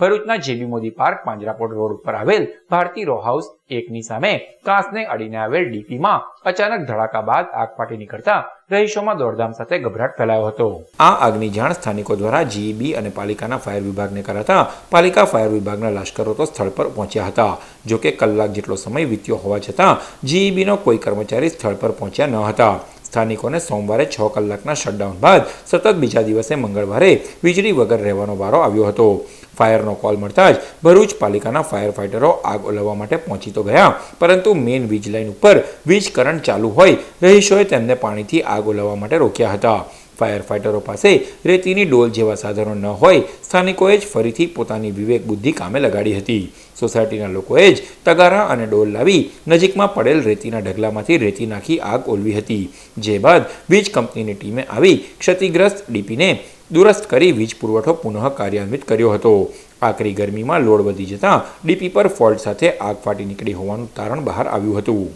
ભરૂચના JB Modi park Panjrapol road ઉપર આવેલ ભારતી રો હાઉસ એકની સામે કાંસને અડીને આવેલ ડીપીમાં અચાનક ધડાકા બાદ આગ ફાટી નીકળતા રહીશોમાં દોડધામ સાથે ગભરાટ ફેલાયો હતો. આ આગની જાણ સ્થાનિકો દ્વારા જીઈબી અને પાલિકાના ફાયર વિભાગને કરાતા પાલિકા ફાયર વિભાગના લશ્કરો તો સ્થળ પર પહોંચ્યા હતા. જો કે કલાક જેટલો સમય વીત્યો હોવા છતાં જીઈબીનો કોઈ કર્મચારી સ્થળ પર પહોંચ્યા ન હતા. સ્થાનિકોને સોમવારે છ કલાકના શટડાઉન બાદ સતત બીજા દિવસે મંગળવારે વીજળી વગર રહેવાનો વારો આવ્યો હતો. ફાયરનો કોલ મળતા જ ભરૂચ પાલિકાના ફાયર ફાઇટરો આગ ઓલવવા માટે પહોંચી તો ગયા, પરંતુ મેઇન વીજ લાઇન ઉપર વીજ કરંટ ચાલુ હોય રહીશોએ તેમને પાણીથી આગ ઓલવવા માટે રોક્યા હતા. ફાયર ફાઇટરો પાસે રેતીની ડોલ જેવા સાધનો ન હોય, સ્થાનિકોએ જ ફરીથી પોતાની વિવેક બુદ્ધિ કામે લગાડી હતી. સોસાયટીના લોકોએ જ તગારા અને ડોલ લાવી નજીકમાં પડેલ રેતીના ઢગલામાંથી રેતી નાખી આગ ઓલવી હતી. જે બાદ વીજ કંપનીની ટીમે આવી ક્ષતિગ્રસ્ત ડીપીને દુરસ્ત કરી વીજ પુરવઠો પુનઃ કાર્યાન્વિત કર્યો હતો. આકરી ગરમીમાં લોડ વધી જતાં ડીપી પર ફોલ્ટ સાથે આગ ફાટી નીકળી હોવાનું તારણ બહાર આવ્યું હતું.